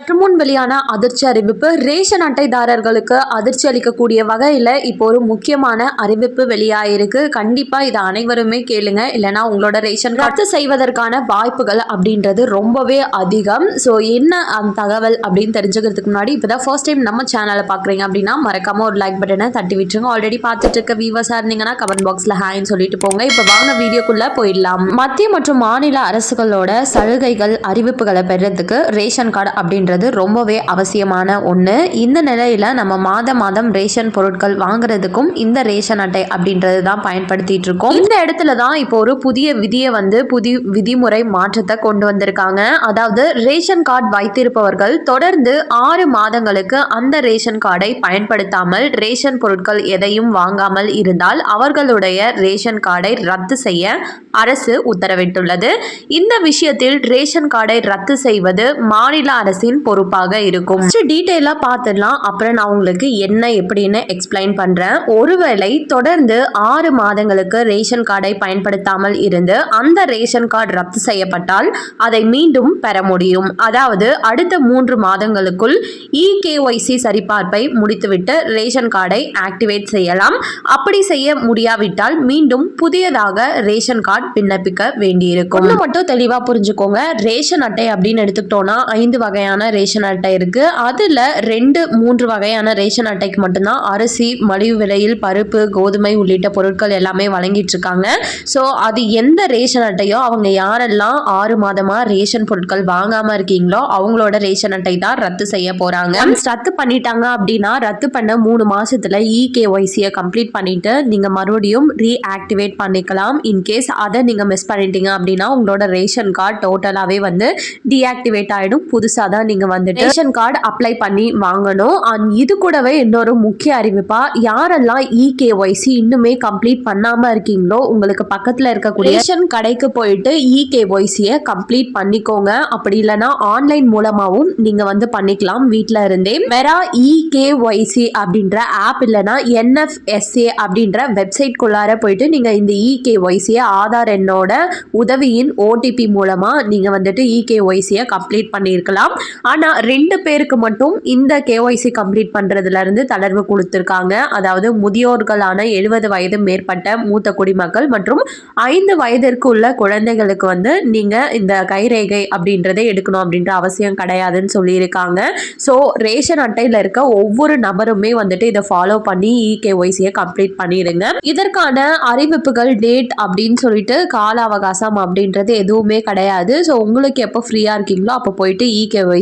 சற்று முன் வெளியான அதிர்ச்சி அறிவிப்பு ரேஷன் அட்டைதாரர்களுக்கு அதிர்ச்சி அளிக்கக்கூடிய வகையில் இப்போ ஒரு முக்கியமான அறிவிப்பு வெளியாயிருக்கு. கண்டிப்பாக இதை அனைவருமே கேளுங்க. இல்லைனா உங்களோட ரேஷன் ரத்து செய்வதற்கான வாய்ப்புகள் அப்படின்றது ரொம்பவே அதிகம். ஸோ என்ன அந்த தகவல் அப்படின்னு தெரிஞ்சுக்கிறதுக்கு முன்னாடி இப்போ தான் ஃபர்ஸ்ட் டைம் நம்ம சேனலை பார்க்குறீங்க அப்படின்னா மறக்காம ஒரு லைக் பட்டனை தட்டி விட்டுருங்க. ஆல்ரெடி பார்த்துட்டு இருக்க வியூவர்ஸாக இருந்தீங்கன்னா கமெண்ட் பாக்ஸில் ஹாய்னு சொல்லிட்டு போங்க. இப்போ வாங்க வீடியோக்குள்ளே போயிடலாம். மத்திய மற்றும் மாநில அரசுகளோட சலுகைகள் அறிவிப்புகளை பெறதுக்கு ரேஷன் கார்டு அப்படின்றது ரொம்பவே அவசியமான ஒன்று இந்த நிலையில் நம்ம மாத மாதம் ரேஷன் பொருட்கள் வாங்குறதுக்கும் இந்த ரேஷன் அட்டை அப்படின்றது தான் பயன்படுத்திட்டு இருக்கோம். இந்த இடத்துல தான் இப்போ ஒரு புதிய விதியை வந்து புதிய விதிமுறை மாற்றத்தை கொண்டு வந்திருக்காங்க. அதாவது ரேஷன் கார்டு வைத்திருப்பவர்கள் தொடர்ந்து ஆறு மாதங்களுக்கு அந்த ரேஷன் கார்டை பயன்படுத்தாமல் ரேஷன் பொருட்கள் எதையும் வாங்காமல் இருந்தால் அவர்களுடைய ரேஷன் கார்டை ரத்து செய்ய அரசு உத்தரவிட்டுள்ளது. இந்த விஷயத்தில் ரேஷன் கார்டை ரத்து செய்வது மாநில அரசின் பொறுப்பாக இருக்கும். டீட்டெயிலாக பார்த்துடலாம் அப்புறம் நான் உங்களுக்கு என்ன எப்படின்னு எக்ஸ்பிளைன் பண்ணுறேன் ஒருவேளை தொடர்ந்து ஆறு மாதங்களுக்கு ரேஷன் கார்டை பயன்படுத்தாமல் இருந்து அந்த ரேஷன் கார்டு ரத்து செய்யப்பட்டால் அதை மீண்டும் பெற முடியும். அதாவது அடுத்த மூன்று மாதங்களுக்குள் இகேஒய்சி சரிபார்ப்பை முடித்துவிட்டு ரேஷன் கார்டை ஆக்டிவேட் செய்யலாம். அப்படி செய்ய முடியாவிட்டால் மீண்டும் புதியதாக ரேஷன் கார்டு விண்ணப்பிக்க வேண்டியிருக்கும். மட்டும் தெளிவாக புரிஞ்சுக்கோங்க. ரேஷன் அட்டை அப்படின்னு எடுத்துக்கிட்டோம்னா ஐந்து வகையான ரேஷன் அட்டை இருக்கு. அதில் ரெண்டு மூன்று வகையான ரேஷன் அட்டைக்கு மட்டும்தான் அரிசி மலிவு விலையில் பருப்பு கோதுமை உள்ளிட்ட பொருட்கள் எல்லாமே வழங்கிட்டு இருக்காங்க. ஸோ அது எந்த ரேஷன் அட்டையோ அவங்க யாரெல்லாம் ஆறு மாதமா ரேஷன் பொருட்கள் வாங்காம இருக்கீங்களோ அவங்களோட ரேஷன் அட்டை தான் ரத்து செய்ய போறாங்க. ரத்து பண்ணிட்டாங்க அப்படின்னா ரத்து பண்ண மூணு மாசத்துல இகேஒய்சியை கம்ப்ளீட் பண்ணிட்டு நீங்க மறுபடியும் ரீஆக்டிவேட் பண்ணிக்கலாம். இன்கேஸ் அதை நீங்க மிஸ் பண்ணிட்டீங்க அப்படின்னா உங்களோட ரேஷன் கார்டு டோட்டலாகவே வந்து டீஆக்டிவேட் ஆகிடும் புதுசாக தான் நீங்கள் வந்து ரேஷன் கார்டு அப்ளை பண்ணி வாங்கணும். அண்ட் இது கூடவே இன்னொரு முக்கிய அறிவிப்பா யாரெல்லாம் இகேஒய்சி இன்னுமே கம்ப்ளீட் பண்ணாமல் இருக்கீங்களோ உங்களுக்கு பக்கத்தில் இருக்கக்கூடிய ரேஷன் கடைக்கு போயிட்டு இகேஒய்சியை கம்ப்ளீட் பண்ணிக்கோங்க. அப்படி இல்லைன்னா ஆன்லைன் மூலமாகவும் நீங்கள் வந்து பண்ணிக்கலாம் வீட்டில் இருந்தே. மெரா இகேஒய்சி அப்படின்ற ஆப் இல்லைன்னா என்எஃப்எஸ்ஏ அப்படின்ற வெப்சைட்குள்ளார போயிட்டு நீங்கள் இந்த இகேஒய்சியை ஆதார் எண்ணோட உதவியின் ஓடிபி மூலமாக நீங்கள் வந்துட்டு இகேஒய்சியை கம்ப்ளீட் பண்ணியிருக்கலாம். ஆனால் ரெண்டு பேருக்கு மட்டும் இந்த கேஒய்சி கம்ப்ளீட் பண்ணுறதுலேருந்து தளர்வு கொடுத்துருக்காங்க. அதாவது முதியோர்களான எழுபது வயது மேற்பட்ட மூத்த குடிமக்கள் மற்றும் ஐந்து வயதிற்கு உள்ள குழந்தைகளுக்கு வந்து நீங்கள் இந்த கைரேகை அப்படின்றதே எடுக்கணும் அப்படின்ற அவசியம் கிடையாதுன்னு சொல்லியிருக்காங்க. ஸோ ரேஷன் அட்டையில் இருக்க ஒவ்வொரு நபருமே வந்துட்டு இதை ஃபாலோ பண்ணி இகேஒய்சியை கம்ப்ளீட் பண்ணிடுங்க. இதற்கான அறிவிப்புகள் டேட் அப்படின்னு சொல்லிட்டு கால அவகாசம் அப்படின்றது எதுவுமே கிடையாது. ஸோ உங்களுக்கு எப்போ ஃப்ரீயாக இருக்கீங்களோ அப்போ போயிட்டு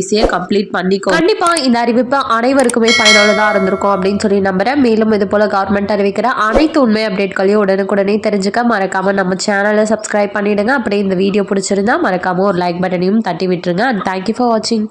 இகேஒய்சியை கம்ப்ளீட் பண்ணிக்கோ. கண்டிப்பாக இந்த அறிவிப்பு அனைவருக்குமே பயனுள்ளதாக இருந்திருக்கும் அப்படின்னு சொல்லி நம்புறேன். மேலும் இது போல கவர்மெண்ட் அறிவிக்கிற அனைத்து உண்மை அப்டேட்களையும் உடனுக்குடனே தெரிஞ்சுக்க மறக்காமல் நம்ம சேனலை சப்ஸ்கிரைப் பண்ணிடுங்க. அப்படியே இந்த வீடியோ பிடிச்சிருந்தா மறக்காம ஒரு லைக் பட்டனையும் தட்டி விட்டுருங்க அண்ட் தேங்க்யூ ஃபார் வாட்சிங்